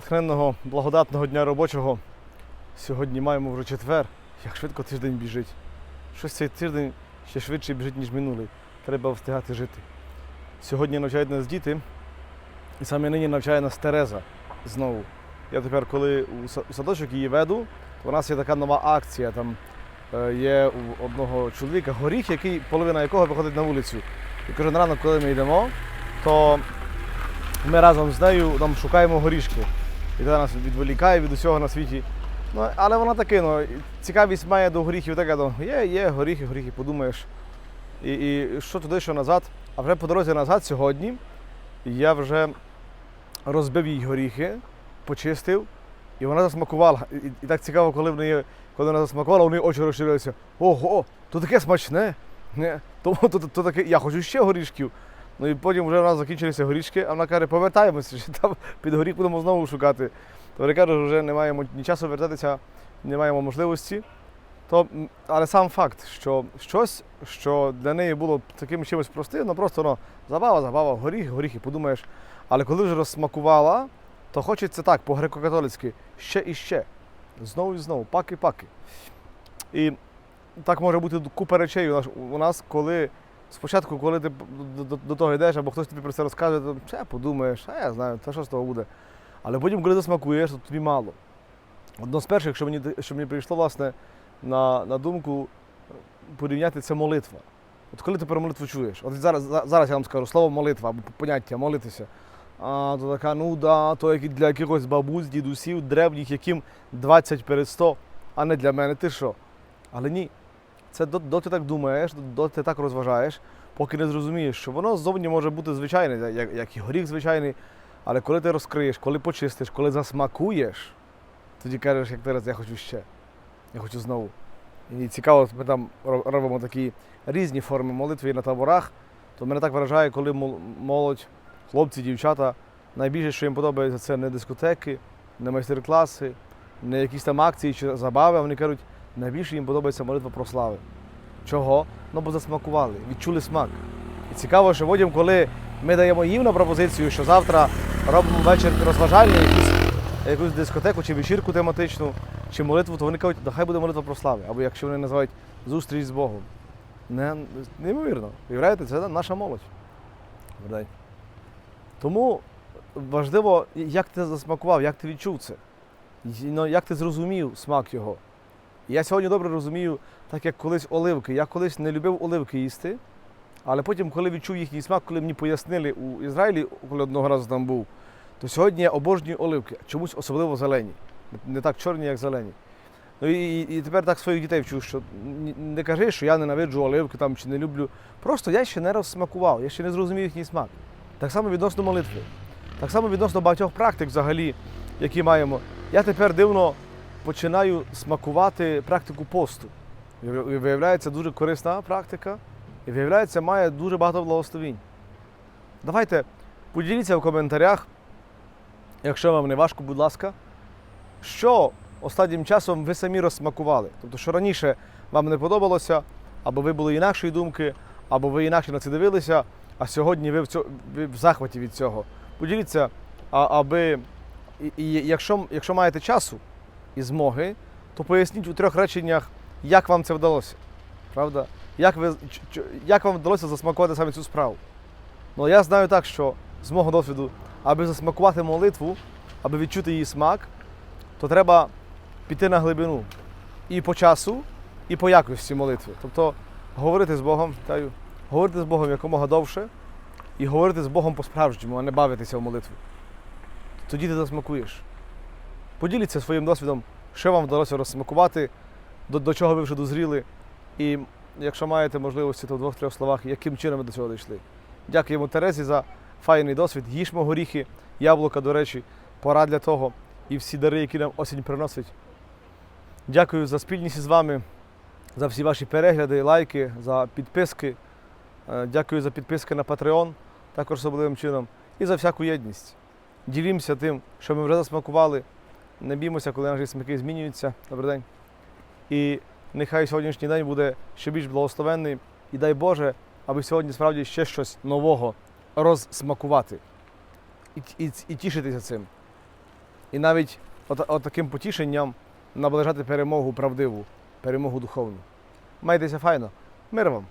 Натхненного, благодатного дня робочого. Сьогодні маємо вже четвер. Як швидко тиждень біжить. Щось цей тиждень ще швидше біжить, ніж минулий. Треба встигати жити. Сьогодні навчають нас діти, і саме нині навчає нас Тереза знову. Я тепер, коли у садочок її веду, то у нас є така нова акція. Там е, є у одного чоловіка горіх, який, половина якого виходить на вулицю. І кожен ранок, коли ми йдемо, то ми разом з нею там шукаємо горішки. І це нас відволікає від усього на світі. Ну, але вона таки, ну, цікавість має до горіхів таке, ну, є, є горіхи, горіхи, подумаєш. І, і що туди, що назад. А вже по дорозі назад сьогодні я вже розбив їй горіхи, почистив, і вона засмакувала. І, і так цікаво, коли в неї, коли вона засмакувала, у неї очі розширилися. Ого, то таке смачне. Не, то, то, то, то таке, я хочу ще горішків. Ну і потім вже у нас закінчилися горішки, а вона каже, повертаємося, що там під горіх будемо знову шукати. То я кажу, вже не маємо ні часу вертатися, не маємо можливості. То, але сам факт, що щось, що для неї було таким чимось простим, ну просто ну, забава, забава, горіх, горіхи, подумаєш. Але коли вже розсмакувала, то хочеться так, по-греко-католицьки, ще і ще. Знову і знову, паки-паки. І так може бути купа речей у нас коли спочатку, коли ти до, того йдеш, або хтось тобі про це розкаже, то ще подумаєш, а я знаю, та що з того буде. Але потім, коли засмакуєш, то тобі мало. Одно з перших, що мені, що мені прийшло, власне, на, на думку порівняти це молитва. От коли ти про молитву чуєш, от зараз, зараз я вам скажу слово молитва або поняття молитися. А то така, ну да, то як для якихось бабусь, дідусів, древніх, яким 20 перед 100, а не для мене. Ти що? Але ні. Це до- доти так думаєш, доти так розважаєш, поки не зрозумієш, що воно ззовні може бути звичайне, як, як і горіх звичайний. Але коли ти розкриєш, коли почистиш, коли засмакуєш, тоді кажеш, як зараз я хочу ще. Я хочу знову. І цікаво, ми там робимо такі різні форми молитви на таборах. То мене так вражає, коли мол- молодь, хлопці, дівчата, найбільше, що їм подобається, це не дискотеки, не майстер-класи, не якісь там акції чи забави. а Вони кажуть, найбільше їм подобається молитва про слави. Чого? Ну, бо засмакували, відчули смак. І цікаво, що потім, коли ми даємо їм на пропозицію, що завтра робимо вечір розважальний, якусь, якусь дискотеку чи вечірку тематичну, чи молитву, то вони кажуть, да хай буде молитва про слави. Або якщо вони називають зустріч з Богом. Не, неймовірно. Уявляєте, це наша молодь. Тому важливо, як ти засмакував, як ти відчув це. Ну, як ти зрозумів смак його. Я сьогодні добре розумію, так як колись оливки. Я колись не любив оливки їсти, але потім, коли відчув їхній смак, коли мені пояснили у Ізраїлі, коли одного разу там був, то сьогодні я обожнюю оливки, чомусь особливо зелені. Не так чорні, як зелені. Ну і, і тепер так своїх дітей вчу, що не кажи, що я ненавиджу оливки там чи не люблю. Просто я ще не розсмакував, я ще не зрозумів їхній смак. Так само відносно молитви. Так само відносно багатьох практик взагалі, які маємо. Я тепер дивно починаю смакувати практику посту. Виявляється, дуже корисна практика, і виявляється, має дуже багато благословінь. Давайте поділіться в коментарях, якщо вам не важко, будь ласка, що останнім часом ви самі розсмакували. Тобто, що раніше вам не подобалося, або ви були інакшої думки, або ви інакше на це дивилися, а сьогодні ви в, цьо, ви в захваті від цього. Поділіться, аби і, і якщо, якщо маєте часу і змоги, то поясніть у трьох реченнях, як вам це вдалося. Правда? Як, ви, як вам вдалося засмакувати саме цю справу? Ну, я знаю так, що з мого досвіду, аби засмакувати молитву, аби відчути її смак, то треба піти на глибину і по часу, і по якості молитви. Тобто говорити з Богом, вітаю, говорити з Богом якомога довше і говорити з Богом по-справжньому, а не бавитися в молитву. Тоді ти засмакуєш. Поділіться своїм досвідом, що вам вдалося розсмакувати, до, до чого ви вже дозріли. І якщо маєте можливості, то в двох-трьох словах, яким чином ви до цього дійшли. Дякуємо Терезі за файний досвід. Їжмо горіхи, яблука, до речі, пора для того і всі дари, які нам осінь приносить. Дякую за спільність із вами, за всі ваші перегляди, лайки, за підписки. Е, Дякую за підписки на Patreon, також особливим чином, і за всяку єдність. Ділімося тим, що ми вже засмакували. Не біймося, коли наші смаки змінюються. Добрий день. І нехай сьогоднішній день буде ще більш благословенний. І дай Боже, аби сьогодні справді ще щось нового розсмакувати і, і, і тішитися цим. І навіть от, от таким потішенням наближати перемогу правдиву, перемогу духовну. Майтеся файно. Мир вам!